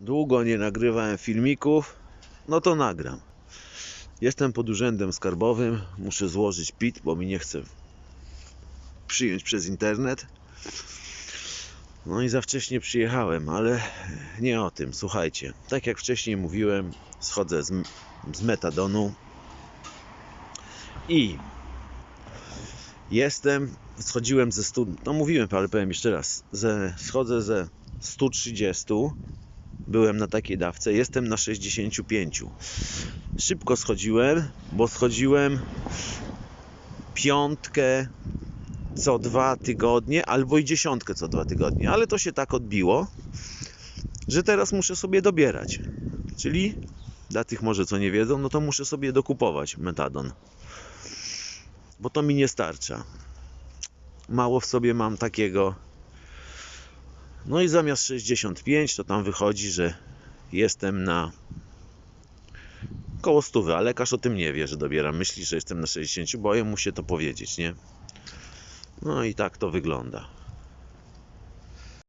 Długo nie nagrywałem filmików, no to nagram. Jestem pod urzędem skarbowym, muszę złożyć PIT, bo mi nie chce przyjąć przez internet. No i za wcześnie przyjechałem, ale nie o tym. Słuchajcie, tak jak wcześniej mówiłem, schodzę z, z metadonu i jestem, schodziłem ze 100, no mówiłem, ale powiem jeszcze raz, ze, schodzę ze 130, byłem na takiej dawce, jestem na 65. Szybko schodziłem, bo schodziłem piątkę co dwa tygodnie, albo i dziesiątkę co dwa tygodnie, ale to się tak odbiło, że teraz muszę sobie dobierać. Czyli dla tych może co nie wiedzą, no to muszę sobie dokupować metadon. Bo to mi nie starcza. Mało w sobie mam takiego. No i zamiast 65 to tam wychodzi, że jestem na koło stówy, a lekarz o tym nie wie, że dobieram. Myśli, że jestem na 60, boję mu się to powiedzieć, nie? No i tak to wygląda.